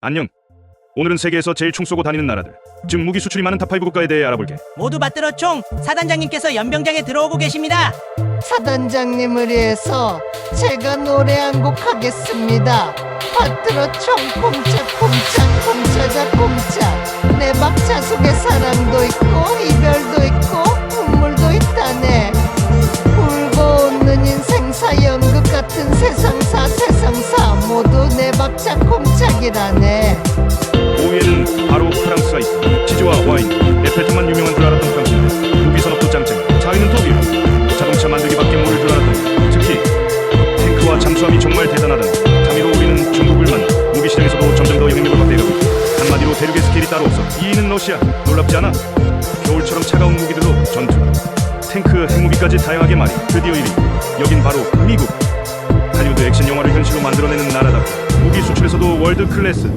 안녕. 오늘은 세계에서 제일 총 쏘고 다니는 나라들, 즉 무기 수출이 많은 탑5 국가에 대해 알아볼게. 모두 받들어 총 사단장님께서 연병장에 들어오고 계십니다. 사단장님을 위해서 제가 노래 한 곡 하겠습니다. 받들어 총 꼼짝꼼짝 꼼짝아 꼼짝 내 박자 속에 사랑도 있고 이별도 있고 눈물도 있다네 울고 웃는 인생 사 연 박자 꼼짝이라네 5위에는 바로 프랑스가 있다. 치즈와 와인, 에펠탑만 유명한 줄 알았던 프랑스인데 무기 산업도 짱짱. 4위는 독일. 자동차 만들기밖에 모를 줄 알았던 특히 탱크와 잠수함이 정말 대단하다는 3위로 우리는 중국을 만나 무기 시장에서도 점점 더 영향력을 확대해가고. 한마디로 대륙의 스케일이 따로 없어. 2위는 러시아. 놀랍지 않아? 겨울처럼 차가운 무기들로 전투. 탱크, 핵무기까지 다양하게 말이 드디어 1위. 여긴 바로 미국. 할리우드 액션 영화를 현실로 만들어내는 수출에서도 월드 클래스.